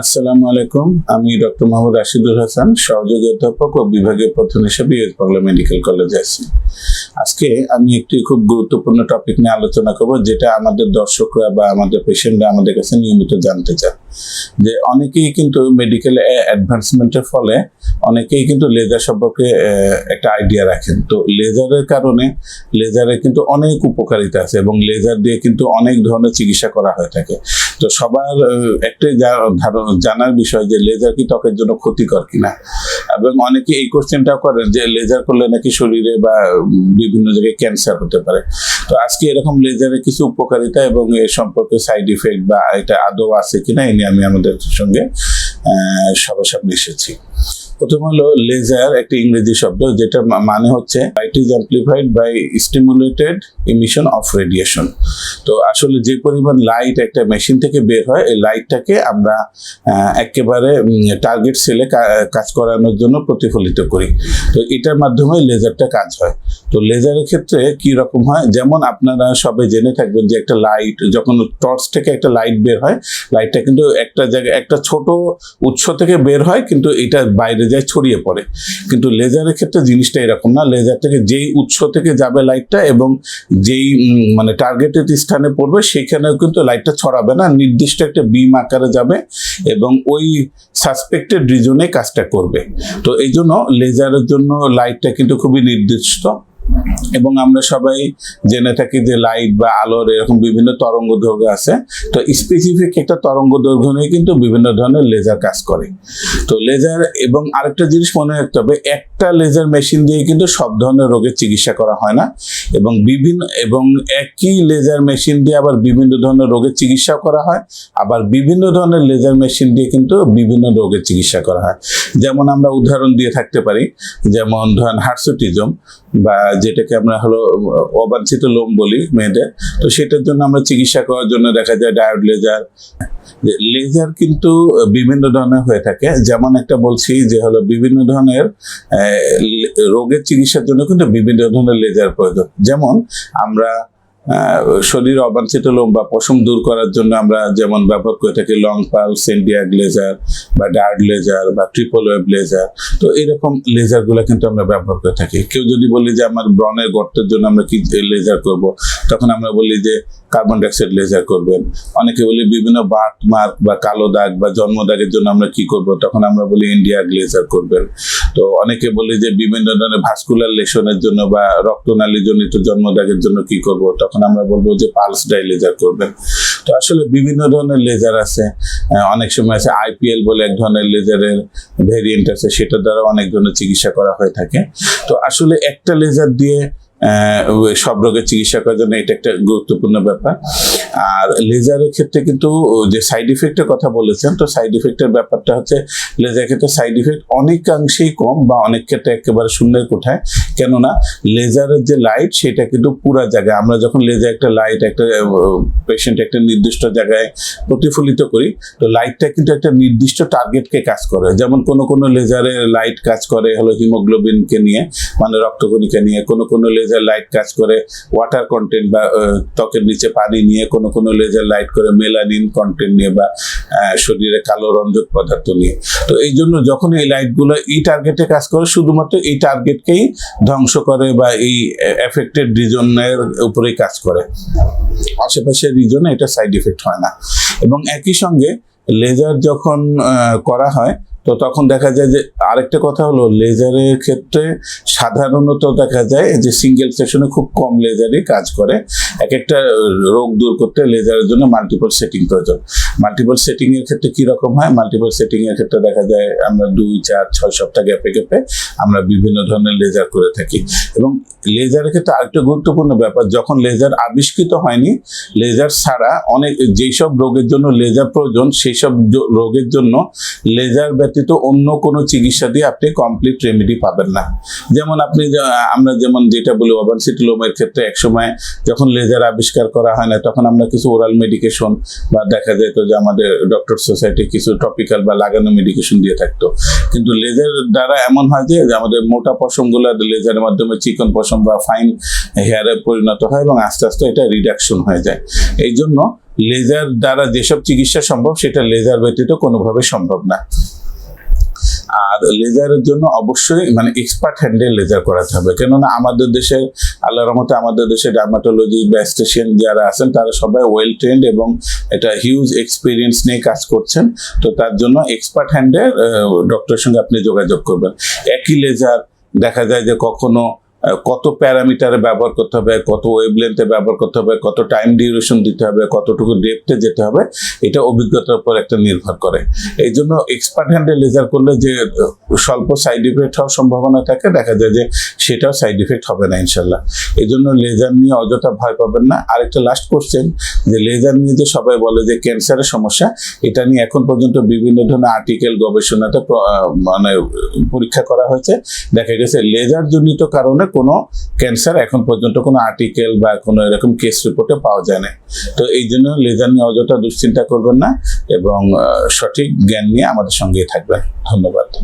আসসালামু আলাইকুম। আমি ডক্টর মোহাম্মদ রাশিদুল হাসান, সহযোগী অধ্যাপক ও বিভাগীয় প্রধান হিসেবে ইউএস বাংলা মেডিকেল কলেজে আছি। আজকে আমি একটি খুব গুরুত্বপূর্ণ টপিক নিয়ে আলোচনা করব, যেটা আমাদের দর্শকরা বা আমাদের পেশেন্টরা আমাদের কাছে নিয়মিত জানতে চান যে অনেকেই কিন্তু মেডিকেল অ্যাডভান্সমেন্টের ফলে অনেকেই কিন্তু লেজার সম্পর্কে একটা আইডিয়া রাখেন। তো লেজারের কারণে লেজারের কিন্তু অনেক উপকারিতা আছে এবং লেজার দিয়ে কিন্তু অনেক ধরনের চিকিৎসা করা হয়ে থাকে। তো সবার একটাই জানার বিষয় যে লেজার কি ত্বকের জন্য ক্ষতিকর কিনা। এবং অনেকে এই কোশ্চেনটাও করেন যে লেজার করলে নাকি শরীরে বা বিভিন্ন জায়গায় ক্যান্সার হতে পারে। তো আজকে এরকম লেজারের কিছু উপকারিতা এবং এর সম্পর্কে সাইড ইফেক্ট বা এটা আদৌ আছে কিনা, এ নিয়ে আমি আমাদের সঙ্গে সবার সামনে এসেছি। প্রথম হলো লেজার একটা ইংরেজি শব্দ, যেটা মানে হচ্ছে light is amplified by stimulated emission of radiation তো আসলে যে পরিমাণ লাইট একটা মেশিন থেকে বের হয়, এই লাইটটাকে আমরা একেবারে টার্গেট সেলে কাজ করানোর জন্য প্রতিফলিত করি। তো এটার মাধ্যমে লেজারটা কাজ হয়। তো লেজারের ক্ষেত্রে কি রকম হয়? যেমন আপনারা সবাই জেনে থাকবেন যে একটা লাইট যখন টর্চ থেকে একটা লাইট বের হয় লাইটটা কিন্তু একটা জায়গায়, একটা ছোট উৎস থেকে বের হয়, কিন্তু এটা বাইরে যায় ছড়িয়ে পড়ে। কিন্তু লেজারের ক্ষেত্রে জিনিসটা এরকম না। লেজার থেকে যেই উৎস থেকে যাবে লাইটটা এবং যেই মানে টার্গেটেড স্থানে পড়বে সেখানেও কিন্তু লাইটটা ছড়াবে না। নির্দিষ্ট একটা বিম আকারে যাবে এবং ওই সাসপেক্টেড রিজনে কাজটা করবে। তো এই জন্য লেজারের জন্য লাইটটা কিন্তু খুবই নির্দিষ্ট। এবং আমরা সবাই জেনে থাকি যে লাইট বা আলোর এরকম বিভিন্ন তরঙ্গ দৈর্ঘ্য আছে। তো স্পেসিফিক একটা তরঙ্গ দৈর্ঘ্য নিয়ে কিন্তু বিভিন্ন ধরনের লেজার কাজ করে। তো লেজার এবং আরেকটা জিনিস মনে রাখতে হবে, একটা লেজার মেশিন দিয়ে কিন্তু সব ধরনের রোগের চিকিৎসা করা হয় না। এবং বিভিন্ন, এবং একই লেজার মেশিন দিয়ে আবার বিভিন্ন ধরনের রোগের চিকিৎসা করা হয়। আবার বিভিন্ন ধরনের লেজার মেশিন দিয়ে কিন্তু বিভিন্ন রোগের চিকিৎসা করা হয়। যেমন আমরা উদাহরণ দিয়ে থাকতে পারি, যেমন ধরেন হার্সোটিজম বা যেটাকে আমরা হলো অবাঞ্ছিত লোম বলি মেয়েদের, তো সেটার জন্য আমরা চিকিৎসা করার জন্য দেখা যায় ডায়োড লেজার লেজার কিন্তু বিভিন্ন ধরনের হয়ে থাকে। যেমন একটা বলছি যে হলো বিভিন্ন ধরনের রোগের চিকিৎসার জন্য কিন্তু বিভিন্ন ধরনের লেজার প্রয়োজন। যেমন আমরা শরীরে অবাঞ্ছিত লোম বা পশম দূর করার জন্য আমরা যেমন ব্যবহার করে থাকি লং পাল সেন্ডিয়া লেজার বা ডার্ড লেজার বা ট্রিপল ওয়েব লেজার। তো এরকম লেজারগুলো কিন্তু আমরা ব্যবহার করে থাকি। কেউ যদি বলি যে আমার ব্রণের গর্তের জন্য আমরা কি লেজার করব, তখন আমরা বলি যে কার্বন ডাইঅক্সাইড লেজার করবেন। অনেকে বলি বিভিন্ন বার্থ মার্ক বা কালো দাগ বা জন্ম দাগের জন্য আমরা কি করব? তখন আমরা বলি ইন্ডিয়া লেজার করবেন। তো অনেকে বলি যে বিভিন্ন ধরনের ভাস্কুলার লেশনের জন্য বা রক্তনালী জনিত জন্ম দাগের জন্য কি করব? তখন আমরা বলব যে পালস ডাই লেজার করবেন। তো আসলে বিভিন্ন ধরনের লেজার আছে। অনেক সময় আছে আইপিএল বলে এক ধরনের লেজারের ভেরিয়েন্ট আছে, সেটার দ্বারা অনেক ধরনের চিকিৎসা করা হয়ে থাকে। তো আসলে একটা লেজার দিয়ে সব রোগের চিকিৎসা করার জন্য এটা একটা গুরুত্বপূর্ণ ব্যাপার। আর লেজারের ক্ষেত্রে কিন্তু যে সাইড ইফেক্টের কথা বলেছেন, তো সাইড ইফেক্টের ব্যাপারটা হচ্ছে লেজার ক্ষেত্রে সাইড ইফেক্ট অনেকাংশেই কম বা অনেক ক্ষেত্রে একেবারে শূন্যের কোঠায়। কেননা লেজারের যে লাইট সেটা কিন্তু পুরা জায়গায়। আমরা যখন লেজার একটা লাইট একটা পেশেন্ট একটা নির্দিষ্ট জায়গায় প্রতিফলিত করি, তো লাইটটা কিন্তু একটা নির্দিষ্ট টার্গেটকে কাজ করে। যেমন কোনো কোনো লেজারে লাইট কাজ করে হলো হিমোগ্লোবিনকে নিয়ে মানে রক্তকণিকা নিয়ে, কোনো কোনো লেজার লাইট কাজ করে ওয়াটার কন্টেন্ট বা ত্বকের নিচে পানি নিয়ে কোনো কোনো লেজার লাইট করে মেলানিন কন্টেন্ট নিয়ে বা শরীরে কালো রঞ্জক পদার্থ নিয়ে। তো এই জন্য যখন এই লাইটগুলো এই টার্গেটে কাজ করে, শুধুমাত্র এই টার্গেটকেই ধ্বংস করে বা এই এফেক্টেড রিজনের উপরেই কাজ করে। আশেপাশের রিজনে এটা সাইড এফেক্ট হয় না। এবং একই সঙ্গে লেজার যখন করা হয় তো তখন দেখা যায় যে আরেকটা কথা হলো লেজারের ক্ষেত্রে সাধারণত দেখা যায় যে সিঙ্গেল সেশনে খুব কম লেজারই কাজ করে। এক একটা রোগ দূর করতে লেজারের জন্য মাল্টিপল সেটিং প্রয়োজন। মাল্টিপল সেটিং এর ক্ষেত্রে কি রকম হয়? মাল্টিপল সেটিং এর ক্ষেত্রে দেখা যায় আমরা দুই, চার, ছয় সপ্তাহ গ্যাপে গ্যাপে আমরা বিভিন্ন ধরনের লেজার করে থাকি। এবং লেজারের ক্ষেত্রে আরেকটা গুরুত্বপূর্ণ ব্যাপার, যখন লেজার আবিষ্কৃত হয়নি লেজার ছাড়া অনেক যেই সব রোগের জন্য লেজার প্রয়োজন সেই সব রোগের জন্য লেজার ব্যতীত অন্য কোনো চিকিৎসা দিয়ে আপনি কমপ্লিট রেমেডি পাবেন না। যেমন আপনি আমরা যেমন যেটা বলি ওভানসিটি লোমের ক্ষেত্রে একসময় যখন লেজার আবিষ্কার করা হয় না, তখন আমরা কিছু ওরাল মেডিকেশন বা দেখা যেত যে আমাদের ডক্টর সোসাইটি কিছু টপিক্যাল বা লাগানো মেডিকেশন দিয়ে থাকতো। কিন্তু লেজার দ্বারা এমন হয় যে আমাদের মোটা পশমগুলো লেজারের মাধ্যমে চিকন পশম বা ফাইন হেয়ারে পরিণত হয় এবং আস্তে আস্তে এটা রিডাকশন হয়ে যায়। এই জন্য লেজার দ্বারা যেসব চিকিৎসা সম্ভব, সেটা লেজার ব্যতীত কোনোভাবে সম্ভব না। আর লেজারের জন্য অবশ্যই মানে এক্সপার্ট হ্যান্ডে লেজার করাতে হবে। কেননা আমাদের দেশে, আল্লাহর রহমতে আমাদের দেশে ডার্মাটোলজি বা যারা আছেন, তারা সবাই ওয়েল ট্রেন্ড এবং এটা হিউজ এক্সপিরিয়েন্স নিয়ে কাজ করছেন। তো তার জন্য এক্সপার্ট হ্যান্ডে ডক্টরের সঙ্গে আপনি যোগাযোগ করবেন। একই লেজার দেখা যায় যে কখনো কত প্যারামিটারে ব্যবহার করতে হবে, কত ওয়েভ লেন্থে ব্যবহার করতে হবে, কত টাইম ডিউরেশন দিতে হবে, কতটুকু ডেপথে যেতে হবে, এটা অভিজ্ঞতার উপর একটা নির্ভর করে। এই জন্য এক্সপার্ট হ্যান্ডে লেজার করলে যে স্বল্প সাইড ইফেক্ট হওয়ার সম্ভাবনা থাকে, দেখা যায় যে সেটাও সাইড ইফেক্ট হবে না ইনশাল্লাহ। এই জন্য লেজার নিয়ে অযথা ভয় পাবেন না। আরেকটা লাস্ট কোশ্চেন যে লেজার নিয়ে যে সবাই বলে যে ক্যান্সারের সমস্যা, এটা নিয়ে এখন পর্যন্ত বিভিন্ন ধরনের আর্টিকেল গবেষণাতে মানে পরীক্ষা করা হয়েছে। দেখা গেছে লেজার জনিত কারণে কোনো ক্যান্সার এখন পর্যন্ত কোনো আর্টিকেল বা কোনো এরকম কেস রিপোর্টে পাওয়া যায় না তো এই জন্য লেজার নিয়ে অযথা দুশ্চিন্তা করবেন না এবং সঠিক জ্ঞান নিয়ে আমাদের সঙ্গেই থাকবেন। ধন্যবাদ।